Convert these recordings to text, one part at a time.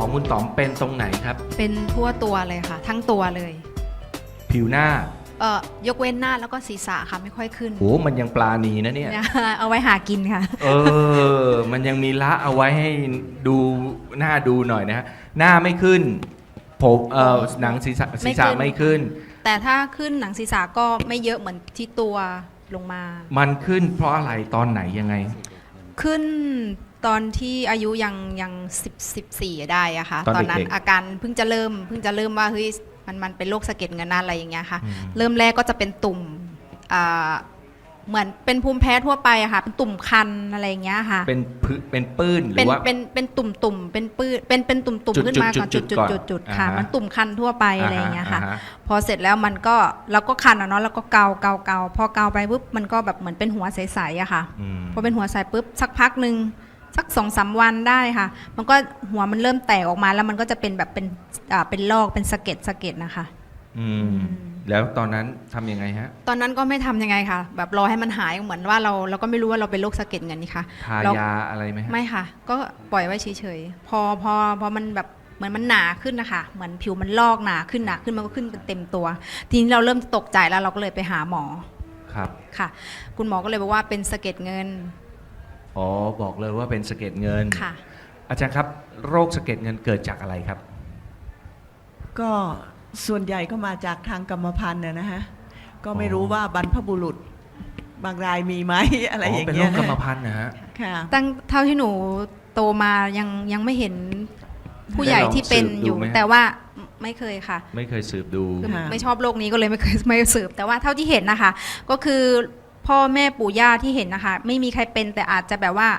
ของคุณต๋อมเป็นตรงไหนครับ เป็นทั่วตัวเลยค่ะ ทั้งตัวเลยผิวหน้าเอ่อยกเว้นหน้าแล้วก็ศีรษะค่ะไม่ค่อยขึ้นโอ้มันยังปลาณีนะเนี่ย เนี่ยเอาไว้หากินค่ะ เออ มันยังมีละเอาไว้ให้ดูหน้าดูหน่อยนะฮะหน้าไม่ขึ้นผมเอ่อหนังศีรษะศีรษะไม่ไม่ขึ้ขึ้นนแต่ถ้าขึ้นหนังศีรษะก็ไม่เยอะเหมือนที่ตัวลงมา มันขึ้นเพราะอะไรตอนไหนยังไง ขึ้น ตอนที่อายุยังยังสิบสิบสี่ได้อะค่ะ ตอนนั้นเด็กๆอาการเพิ่งจะเริ่มเพิ่งจะเริ่มว่าเฮ้ยมันมันเป็นโรคสะเก็ดเงินอะไรอย่างเงี้ยค่ะอืมเริ่มแรกก็จะเป็นตุ่มอ่าเหมือนเป็นภูมิแพ้ทั่วไปอะค่ะ เป็นตุ่มคันอะไรอย่างเงี้ยค่ะ เป็นพืเป็นปื้นหรืเป็นอว่าเป็นเป็นตุ่มตุ่มเป็นปื้นเป็นเป็นตุ่มตุ่มจุดขึ้นมาก่อนจุจุดดๆจุดก่อนจุดจุดค่ะอ่าฮะมันตุ่มคันทั่วไปอะไรอย่างเงี้ยค่ะฮพอเสร็จแล้วมันก็เราก็คันอะเนาะแล้วก็เกาเกาเกาพอเกาไปปุ๊บมันก็แบบเหมือนเป็นหัวใสๆอะค่ะอืมพอเป็นหัวใสปุ๊บสักพักหนึ่ง สักสองสามวันได้ค่ะ มันก็หัวมันเริ่มแตกออกมาแล้วมันก็จะเป็นแบบเป็นอ่าเป็นลอกเป็นสะเก็ดสะเก็ดนะคะ อืม แล้วตอนนั้นทำยังไงฮะ ตอนนั้นก็ไม่ทำยังไงค่ะ แบบรอให้มันหายเหมือนว่าเราเราก็ไม่รู้ว่าเราเป็นโรคสะเก็ดเงินนี่ค่ะทาเรายาอะไรไหมฮะ ไม่ค่ะ ก็ปล่อยไว้เฉยๆ พอพอพอมันแบบเหมือนมันหนาขึ้นนะคะเหมือนผิวมันลอกหนาขึ้นหนาขึ้นมันก็ขึ้นเป็นเต็มตัว ทีนี้เราเริ่มตกใจแล้วเราก็เลยไปหาหมอครับ ค่ะ คุณหมอก็เลยบอกว่าเป็นสะเก็ดเงิน อ๋อบอกเลยว่าเป็นสะเก็ดเงิน ค่ะ อาจารย์ครับ โรคสะเก็ดเงินเกิดจากอะไรครับ ก็ส่วนใหญ่ก็มาจากทางกรรมพันธุ์นะนะฮะ ก็ไม่อ๋อรู้ว่าบรรพบุรุษ บางรายมีไหม อะไรอย่างเป็นโรเงี้ยคกรรมพันธุ์นะฮะ ค่ะ ตั้งเท่าที่หนูโตมายังยังไม่เห็นผู้ใหญ่ที่เป็นอยู่ ได้ลองสืบดูไหม แต่ว่าไม่เคยค่ะ ไม่เคยสืบดู คือค่ะ ไม่ชอบโลกนี้ก็เลยไม่เคยไม่สืบแต่ว่าเท่าที่เห็นนะคะ ก็คือ พ่อแม่ปู่ย่าที่เห็นนะคะ ไม่มีใครเป็นแต่อาจจะแบบว่า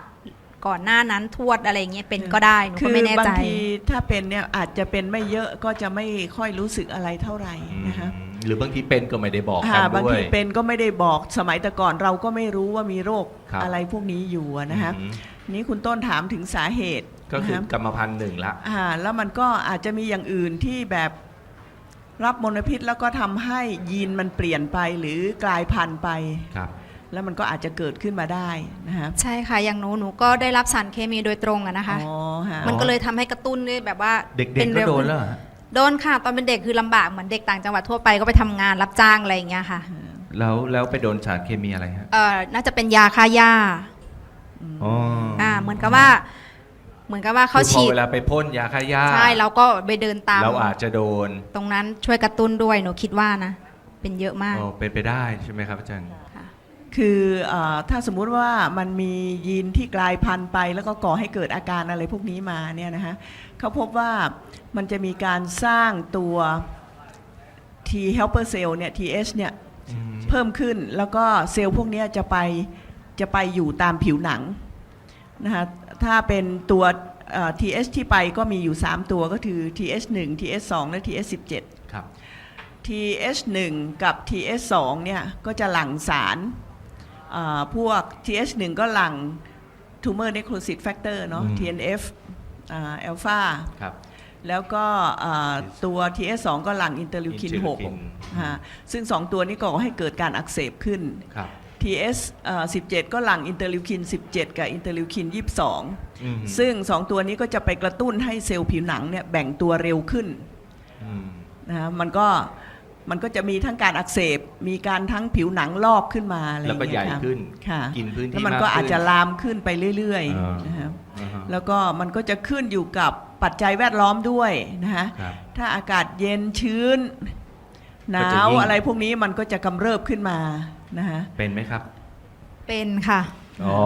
ก่อนหน้านั้นทวดอะไรอย่างเงี้ยเป็นก็ได้หนูคืก็ไม่แน่บาใจงทีถ้าเป็นเนี่ยอาจจะเป็นไม่เยอะก็จะไม่ค่อยรู้สึกอะไรเท่าไหร่นะคะหรือบางทีเป็นก็ไม่ได้บอกกัค่ะนบางด้วยทีเป็นก็ไม่ได้บอกสมัยแต่ก่อนเราก็ไม่รู้ว่ามีโรคครับอะไรพวกนี้อยู่อะนะคะอืมนี้คุณต้นถามถึงสาเหตุก็คือนะะกรรมพันธุ์หนึ่งละอ่าแล้วมันก็อาจจะมีอย่างอื่นที่แบบ รับมลพิษแล้วก็ทำให้ยีนมันเปลี่ยนไปหรือกลายพันธุ์ไป ครับ แล้วมันก็อาจจะเกิดขึ้นมาได้นะฮะใช่ค่ะ อย่างหนูหนูก็ได้รับสารเคมีโดยตรงอะนะคะ อ๋อฮะมันก็เลยทำให้กระตุ้นด้วยแบบว่าเด็กป็ๆก็ร็วโดนแล้วเหรอฮะโดนค่ะ ตอนเป็นเด็กคือลำบากเหมือนเด็กต่างจังหวัดทั่วไปก็ไปทำงานรับจ้างอะไรอย่างเงี้ยค่ะแล้วแล้วไปโดนสารเคมีอะไรฮะเอ่อน่าจะเป็นยาฆ่าหญ้า อ๋อออ่าเหมือนกับว่า เหมือนกับว่าเขาคือพอฉีดเวลาไปพ่นยาฆ่าหญ้าใช่เราก็ไปเดินตาม เราอาจจะโดนตรงนั้นช่วยกระตุ้นด้วยหนูคิดว่านะ เป็นเยอะมากอ๋อเป็นไปได้ใช่ไหมครับอาจารย์ค่ะ คือเออถ้าสมมุติว่ามันมียีนที่กลายพันธุ์ไป แล้วก็ก่อให้เกิดอาการอะไรพวกนี้มาเนี่ยนะฮะเขาพบว่ามันจะมีการสร้างตัว T helper cell เนี่ย TH เนี่ยเพิ่มขึ้นแล้วก็เซลล์พวกเนี้ยจะไปจะไปอยู่ตามผิวหนังนะฮะ ถ้าเป็นตัวเอ่อ TH ที่ไปก็มีอยู่ 3 ตัวก็คือ TH1 TH2 และ TH17 ครับ TH1 กับ TH2 เนี่ยก็จะหลั่งสารเอ่อพวก TH1 ก็หลั่ง tumor necrosis factor เนาะ อืม TNF อัลฟาครับ แล้วก็เอ่อตัว TH2 ก็หลั่งอินเตอร์ลิวคิน interleukin 6ฮะซึ่ง 2 ตัวนี้ก่อให้เกิดการอักเสบขึ้น ครับ TS เอ่อ17 ก็หลั่งอินเตอร์ลิวคิน 17 กับอินเตอร์ลิวคิน22อืมซึ่ง 2 ตัวนี้ก็จะไปกระตุ้นให้เซลล์ผิวหนังเนี่ยแบ่งตัวเร็วขึ้นอืมนะฮะมันก็มันก็จะมีทั้งการอักเสบ มีการทั้งผิวหนังลอกขึ้นมาอะไรอแล้วย่างก็ใหญ่เงี้ยครับขึ้น ค่ะกินพื้นที่แล้วมันมากก็อาจจะขึ้นลามขึ้นไปเรื่อยอ่าๆนะครับอ่าฮะแล้วก็มันก็จะขึ้นอยู่กับปัจจัยแวดล้อมด้วยนะฮะ ครับ ถ้าอากาศเย็นชื้นหนาก็จะวยิ่งอะไรพวกนี้มันก็จะกำเริบขึ้นมา นะฮะเป็นไหมครับ เป็นค่ะ อ๋อ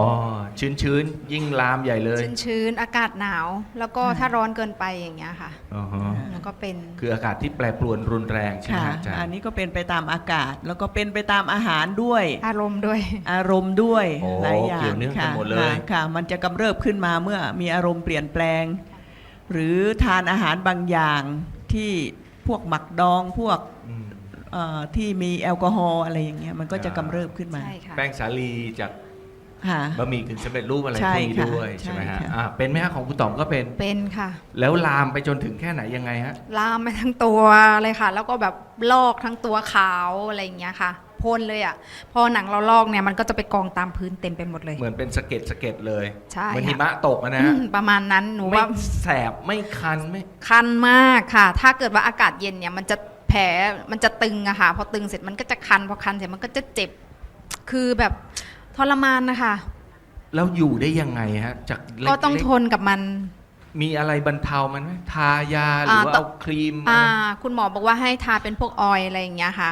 ชื้นๆยิ่งลามใหญ่เลยชื้นๆอากาศหนาว แล้วก็ค่ะถ้าร้อนเกินไปอย่างเงี้ยค่ะ อ๋อฮะแล้วก็เป็น คืออากาศที่แปรปรวนรุนแรงใช่ไหมค่ะ ฮะอาจารอันย์นี้ก็เป็นไปตามอากาศ แล้วก็เป็นไปตามอาหารด้วย อารมณ์ด้วย อารมณ์ด้วยโอ้หลายอย่างเกี่ยวเนื่องกันค่ะหมดเลย ค่ะค่ะ มันจะกำเริบขึ้นมาเมื่อมีอารมณ์เปลี่ยนแปลง หรือทานอาหารบางอย่างที่พวกหมักดองพวก อืม เอ่อที่มีแอลกอฮอล์อะไรอย่างเงี้ยมันก็จะกำเริบขึ้นมา ใช่ค่ะ แป้งสาลีจากค่ะ บะหมี่กึ่งสำเร็จรูปอะไรใช่พวกนี้ค่ะด้วยใช่ใช่ไหมฮะค่ะ อ่าเป็นไหมฮะของคุณต๋อมก็เป็น เป็นค่ะ แล้วลามไปจนถึงแค่ไหนยังไงฮะ ลามไปทั้งตัวเลยค่ะ แล้วก็แบบลอกทั้งตัวขาวอะไรอย่างเงี้ยค่ะผพ่นเลยอะ พอหนังเราลอกเนี่ยมันก็จะไปกองตามพื้นเต็มไปหมดเลย เหมือนเป็นสะเก็ดสะเก็ดเลยใช่เหมือนค่ะ หิมะตกอะนะอืฮะมประมาณนั้นหนูไม่ว่าแสบไม่คันไม่คันมากค่ะ ถ้าเกิดว่าอากาศเย็นเนี่ยมันจะ แผลมันจะตึงอะค่ะ พอตึงเสร็จมันก็จะคัน พอคันเสร็จมันก็จะเจ็บ คือแบบทรมานนะคะ แล้วอยู่ได้ยังไงฮะ จากเล็กก็ต้องๆทนกับมัน มีอะไรบรรเทามันไหมทายาหรืออ่าว่าต้อเอางครีมอ่า คุณหมอบอกว่าให้ทาเป็นพวกออยล์อะไรอย่างเงี้ยค่ะ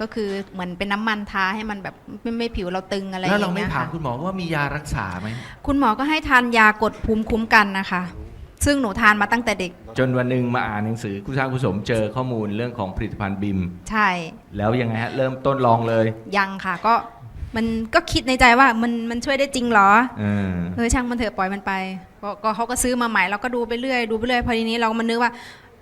ก็คือเหมือนเป็นน้ำมันทาให้มันแบบไม่ไม่ผิวเราตึงอะไรอแล้วย่างเราไม่เงี้ยถามค่ะคุณหมอว่ามียารักษาไหมคุณหมอก็ให้ทานยากดภูมิคุ้มกันนะคะ ซึ่งหนูทานมาตั้งแต่เด็ก จนวันหนึ่งมาอ่านหนังสือคุณสร้างคุณสมเจอข้อมูลเรื่องของผลิตภัณฑ์บิม ใช่ แล้วยังไงฮะ เริ่มต้นลองเลย ยังค่ะก็มันก็คิดในใจว่ามันมันช่วยได้จริงเหรอเออเออช่างมันเถอะปล่อยมันไปก็ก็เขาก็ซื้อมาใหม่เราก็ดูไปเรื่อยดูไปเรื่อยพอทีนี้เราก็มานึกว่า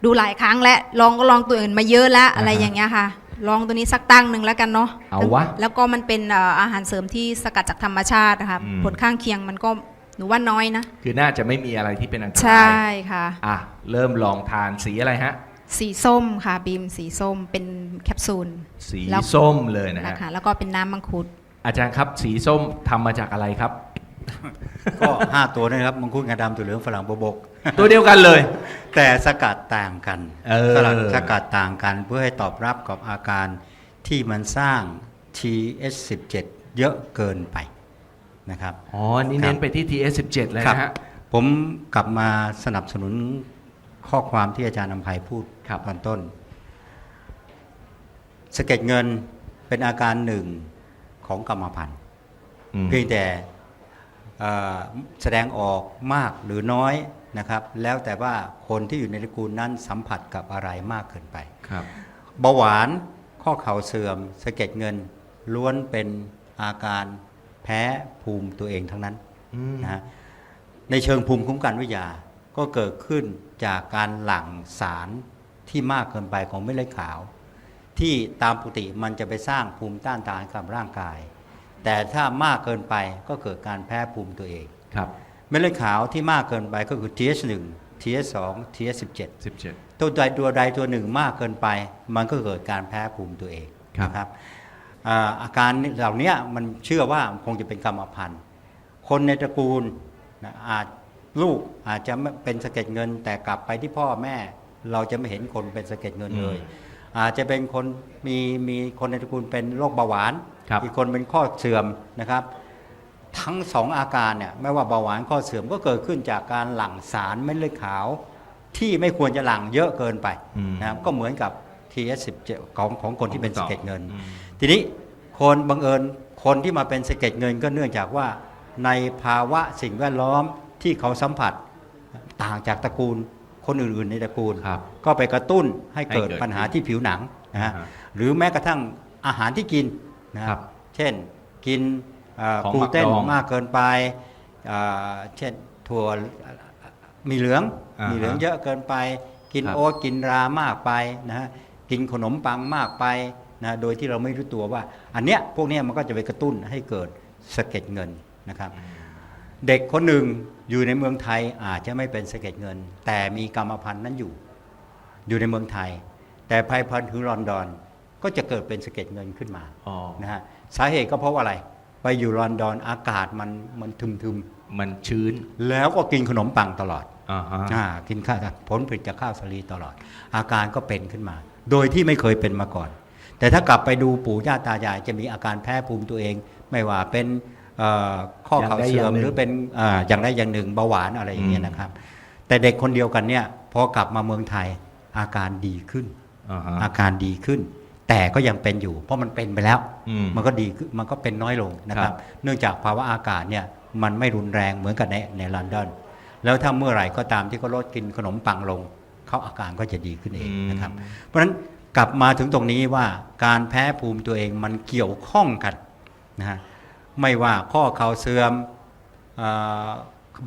ดูหลายครั้งแล้วลองก็ลองตัวอื่นมาเยอะแล้วอะไรอย่างเงี้ยค่ะ ลองตัวนี้สักตั้งหนึ่งแล้วกันเนาะเอาวะ แล้วก็มันเป็นเอ่ออาหารเสริมที่สกัดจากธรรมชาตินะคะอืม ผลข้างเคียงมันก็ หนูว่าน้อยนะ คือน่าจะไม่มีอะไรที่เป็นอันตใช่รายค่ะ อะเริ่มลองทานสีอะไรฮะ สีส้มค่ะบีมสีส้มเป็นแคปซูลสีแล้วส้มเลยนะฮะนะคะแล้วก็เป็นน้ำมังคุดอาจารย์ครับสีส้มทำมาจากอะไรครับ ก็ 5 ตัวนะครับมังคุดงาดำตัวเหลืองฝรั่งบวบก ตัวเดียวกันเลย แต่สกัดต่างกันเออสกัดสกัดต่างกันเพื่อให้ตอบรับกับอาการที่มันสร้าง TH17 เยอะเกินไป นะครับอ๋อนี่เน้นไปที่ TS17 เลยครับนะฮะ ผมกลับมาสนับสนุนข้อความที่อาจารย์นำภัยพูดครับตอนต้น สะเก็ดเงินเป็นอาการหนึ่งของกรรมพันธุ์อืมเพียงแต่เอ่อแสดงออกมากหรือน้อยนะครับ แล้วแต่ว่าคนที่อยู่ในตระกูลนั้นสัมผัสกับอะไรมากเกินไปครับเบาหวานข้อเข่าเสื่อมสะเก็ดเงินล้วนเป็นอาการ แพ้ภูมิตัวเองทั้งนั้นอืมนะฮะในเชิงภูมิคุ้มกันวิทยาก็เกิดขึ้นจากการหลั่งสารที่มากเกินไปของเม็ดเลือดขาว ที่ตามปกติมันจะไปสร้างภูมิต้านทานกับร่างกาย แต่ถ้ามากเกินไปก็เกิดการแพ้ภูมิตัวเองครับเม็ดเลือดขาวที่มากเกินไปก็คือ TH1 TH2 TH17 17ตัวใดตัวใดตัวหนึ่งมากเกินไป มันก็เกิดการแพ้ภูมิตัวเองครับนะครับอ่า อาการเหล่านี้มันเชื่อว่าคงจะเป็นกรรมพันธุ์คนในตระกูลนะอาจลูกอาจจะไม่เป็นสะเก็ดเงิน แต่กลับไปที่พ่อแม่ เราจะไม่เห็นคนเป็นสะเก็ดเงินเลย อาจจะเป็นคนมีมีคนในตระกูลเป็นโรคเบาหวานครับอีกคนเป็นข้อเสื่อมนะครับ ทั้งสองอาการเนี่ยไม่ว่าเบาหวานข้อเสื่อมก็เกิดขึ้นจากการหลั่งสารเม็ดเลือดขาว ที่ไม่ควรจะหลั่งเยอะเกินไปอืมนะครับก็เหมือนกับ TS17 ของของคนที่เป็นสะเก็ดเงินอืม ทีนี้คนบังเอิญคนที่มาเป็นสะเก็ดเงินก็เนื่องจากว่า ในภาวะสิ่งแวดล้อมที่เขาสัมผัสต่างจากตระกูลคนอื่นๆ ในตระกูลครับก็ไปกระตุ้นให้เกิดให้เกิดปัญหาที่ผิวหนังนะฮะอ่าฮะหรือแม้กระทั่งอาหารที่กินนะครับเช่นกินเอ่อของกลูเตนหมักดองมากเกินไปเอ่อเช่นถั่วมีเหลืองอ่าฮะมีเหลืองเยอะเกินไป กินครับโอ๊ตกินรามากไปนะฮะกินขนมปังมากไป นะโดยที่เราไม่รู้ตัวว่า อันเนี้ยพวกเนี้ยมันก็จะไปกระตุ้นให้เกิดสะเก็ดเงินนะครับ เด็กคนหนึ่งอยู่ในเมืองไทยอาจจะไม่เป็นสะเก็ดเงิน แต่มีกรรมพันธุ์นั้นอยู่ อยู่ในเมืองไทย แต่ภายพันธุ์คือลอนดอนก็จะเกิดเป็นสะเก็ดเงินขึ้นมาอ๋อนะฮะสาเหตุก็เพราะว่าอะไร ไปอยู่ลอนดอนอากาศมันมันทึมมันชื้นๆแล้วก็กินขนมปังตลอดอ่าฮะอ่ากินข้าวผลผลิตจากข้าวสาลีตลอด อาการก็เป็นขึ้นมา โดยที่ไม่เคยเป็นมาก่อน แต่ถ้ากลับไปดูปู่ย่าตายายจะมีอาการแพ้ภูมิตัวเอง ไม่ว่าเป็นเอ่อข้อเข่าเสื่อมหรือเป็นอ่าอย่างใดอย่างหนึ่งเบาหวานอะไรอย่างเงี้ยนะครับ แต่เด็กคนเดียวกันเนี่ยพอกลับมาเมืองไทยอาการดีขึ้นอ่าฮะอาการดีขึ้น แต่ก็ยังเป็นอยู่ เพราะมันเป็นไปแล้วอืมมันก็ดีขึ้นมันก็เป็นน้อยลงนะคครัรับบเนื่องจากภาวะอากาศเนี่ยมันไม่รุนแรงเหมือนกับในในลอนดอนแล้วถ้าเมื่อไหร่ก็ตามที่เขาลดกินขนมปังลงเขาอาการก็จะดีขึ้นเองนะครับ เพราะฉะนั้น กลับมาถึงตรงนี้ว่าการแพ้ภูมิตัวเองมันเกี่ยวข้องกันนะฮะไม่ว่าข้อเข่าเสื่อมเอ่อ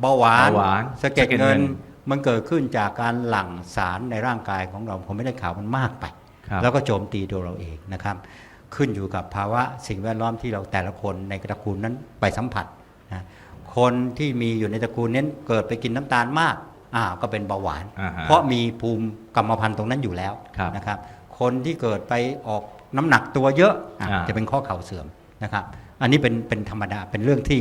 เบาหวานเบาหวานสะเก็ดสะเก็ดเงินเงินมันเกิดขึ้นจากการหลั่งสารในร่างกายของเราผมไม่ได้ข่าวมันมากไปครับแล้วก็โจมตีตัวเราเองนะครับ ขึ้นอยู่กับภาวะสิ่งแวดล้อมที่เราแต่ละคนในตระกูลนั้นไปสัมผัสนะคนที่มีอยู่ในตระกูลนั้นเกิดไปกินน้ำตาลมากอ่าก็เป็นเบาหวานอ่าฮะเพราะมีภูมิกรรมพันธุ์ตรงนั้นอยู่แล้วครับนะครับ คนที่เกิดไปออกน้ำหนักตัวเยอะอะอ่าจะเป็นข้อเข่าเสื่อมนะครับ อันนี้เป็นเป็นธรรมดาเป็นเรื่องที่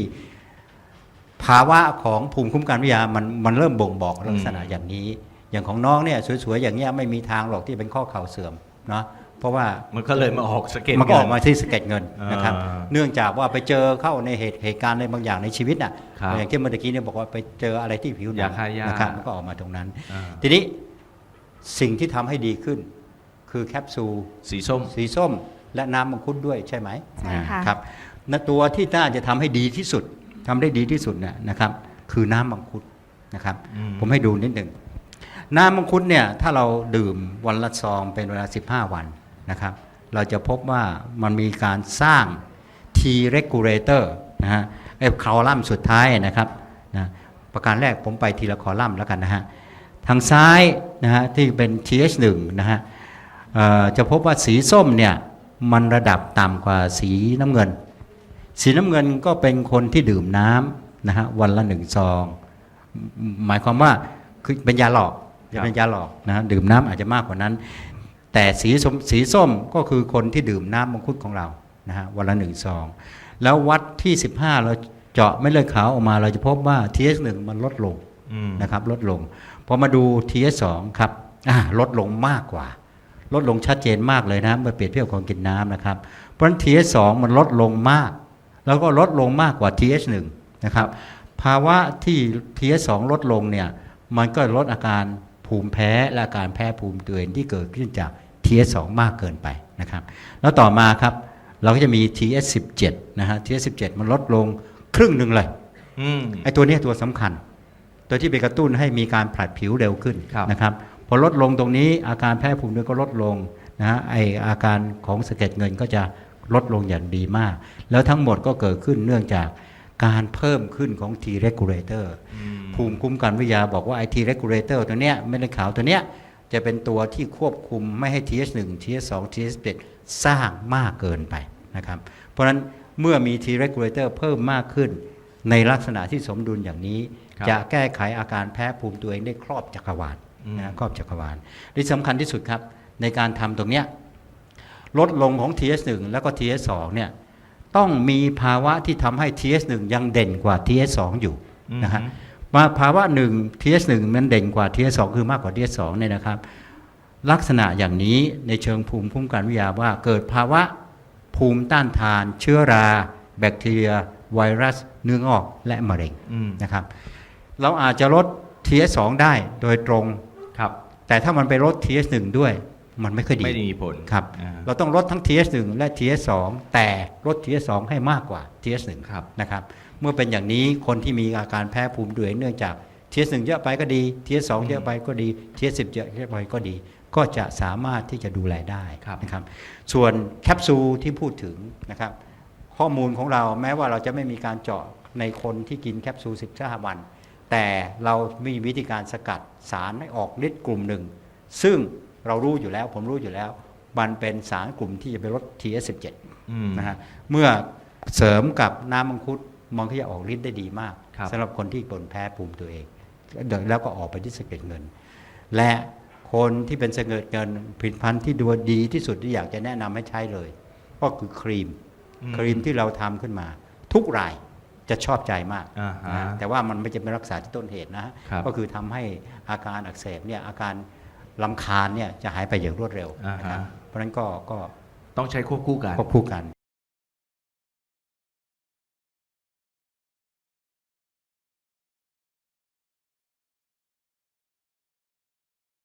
ภาวะของภูมิคุ้มกันวิทยามันมันเริ่มบ่งบอกลักษณะอย่างนี้ อย่างของน้องเนี่ยสวยๆอย่างเงี้ยไม่มีทางหรอกที่เป็นข้อเข่าเสื่อมเนาะเพราะว่ามันก็เลยมาออกสะเก็ดมันก็ออกเงิมาที่สะเก็ดเงินนะครับอ่าเนื่องจากว่าไปเจอเข้าในเหตุเหตุการณ์อะไรบางอย่างในชีวิตอะครับอย่างที่เมื่อกี้เนี่ยบอกว่าไปเจออะไรที่ผิวหนัยาฆ่าหญ้านนะครับมันก็ออกมาตรงนั้นอ่าทีนี้สิ่งที่ทำให้ดีขึ้น คือแคปซูลสีส้ม สีส้ม และน้ำมังคุดด้วยใช่ไหมใช่ค่ะ ครับนตัวที่น่าจะทำให้ดีที่สุดทำได้ดีที่สุดเนี่ยนะครับ คือน้ำมังคุดนะครับ อืม ผมให้ดูนิดหนึ่ง น้ำมังคุดเนี่ยถ้าเราดื่มวันละซองเป็นเวลา 15 วันนะครับ เราจะพบว่ามันมีการสร้าง T regulator นะฮะไอ้คอลัมน์สุดท้ายนะครับนะประการแรกผมไปทีละคอลัมน์แล้วกันนะฮะ ทางซ้ายนะฮะที่เป็น TH1 นะฮะเอ่อ จะพบว่าสีส้มเนี่ยมันระดับต่ำกว่าสีน้ำเงิน สีน้ำเงินก็เป็นคนที่ดื่มน้ำนะฮะวันละหนึ่งซอง หมายความว่าคือเป็นยาหลอกเป็นยาหลอกนะฮะดื่มน้ำอาจจะมากกว่านั้น แต่สีส้มสีส้มก็คือคนที่ดื่มน้ำมังคุดของเรานะฮะวันละหนึ่งซอง แล้ววัดที่ 15 เราเจาะเม็ดเลือดขาวออกมา เราจะพบว่า TH1 มันลดลงนะครับลดลงพอมาดู TS2 ครับลดลงมากกว่า ลดลงชัดเจนมากเลยนะเมื่อเปรียบเทียบของกินน้ำนะครับ เพราะฉะนั้น TS2 มันลดลงมาก แล้วก็ลดลงมากกว่า TH1 นะครับภาวะที่ TS2 ลดลงเนี่ยมันก็ลดอาการภูมิแพ้และอาการแพ้ภูมิตัวเองที่เกิดขึ้นจาก TS2 มากเกินไปนะครับ แล้วต่อมาครับเราก็จะมี TS17 นะฮะ TS17 มันลดลงครึ่งหนึ่งเลยอืมไอ้ตัวเนี้ยตัวสำคัญ ตัวที่ไปกระตุ้นให้มีการผลัดผิวเร็วขึ้นครับนะครับ พอลดลงตรงนี้อาการแพ้ภูมิด้วยก็ลดลงนะฮะไออาการของสะเก็ดเงินก็จะลดลงอย่างดีมาก แล้วทั้งหมดก็เกิดขึ้นเนื่องจากการเพิ่มขึ้นของ T regulator อืมภูมิคุ้มกันวิทยาบอกว่าไอ T regulator ตัวเนี้ยเม็ดเลือดขาวตัวเนี้ยจะเป็นตัวที่ควบคุมไม่ให้ TH1 TH2 TH7 สร้างมากเกินไปนะครับ เพราะฉะนั้นเมื่อมี T regulator เพิ่มมากขึ้น ในลักษณะที่สมดุลอย่างนี้ครับจะแก้ไขอาการแพ้ภูมิตัวเองได้ครอบจักรวาลอืม นะครอบจักรวาลที่สำคัญที่สุดครับ ในการทำตรงเนี้ยลดลงของ TS1 แล้วก็ TS2 เนี่ยต้องมีภาวะที่ทำให้ TS1 ยังเด่นกว่า TS2 อยู่นะฮะมาภาวะหนึ่ง TS1 มันเด่นกว่า TS2 คือมากกว่า TS2 เนี่ยนะครับ ลักษณะอย่างนี้ในเชิงภูมิคุ้มกันวิทยาว่าเกิดภาวะภูมิต้านทาน เชื้อรา แบคทีเรีย ไวรัส เนื้องอกและมะเร็งอืมนะครับ เราอาจจะลด TS2 ได้โดยตรงครับ แต่ถ้ามันไปลด TS1 ด้วย มันไม่ค่อยดีไม่ได้มีผลครับอ่าเราต้องลดทั้ง TS1 และ TS2 แต่ลด TS2 ให้มากกว่า TS1 ครับนะครับ เมื่อเป็นอย่างนี้คนที่มีอาการแพ้ภูมิตัวเองเนื่องจาก TS1 เยอะไปก็ดี TS2 เยอะไปก็ดี TS10 เยอะไปก็ดี ก็จะสามารถที่จะดูแลได้ครับนะครับ ส่วนแคปซูลที่พูดถึงนะครับ ข้อมูลของเราแม้ว่าเราจะไม่มีการเจาะในคนที่กินแคปซูล15วัน แต่เรามีวิธีการสกัดสารให้ออกฤทธิ์กลุ่มหนึ่ง ซึ่งเรารู้อยู่แล้วผมรู้อยู่แล้ว มันเป็นสารกลุ่มที่จะไปลด TS17 อืมนะฮะเมื่อเสริมกับน้ำมังคุดมันก็จะออกฤทธิ์ได้ดีมากครับสำหรับคนที่ปนแพ้ภูมิตัวเอง แล้วก็ออกไปที่สะเก็ดเงิน และคนที่เป็นสะเก็ดเงินผลิตภัณฑ์ที่ดูดีที่สุดที่อยากจะแนะนำให้ใช้เลย ก็คือครีมอืมครีมที่เราทำขึ้นมา ทุกราย จะชอบใจมากอ่าฮะนะแต่ว่ามันไม่จะเป็นรักษาที่ต้นเหตุนะฮะครับก็คือทำให้อาการอักเสบเนี่ยอาการลำคาญเนี่ยจะหายไปอย่างรวดเร็วอ่าฮะนะครับเพราะฉะนั้นก็ก็ต้องใช้ควบคู่กันควบคู่กัน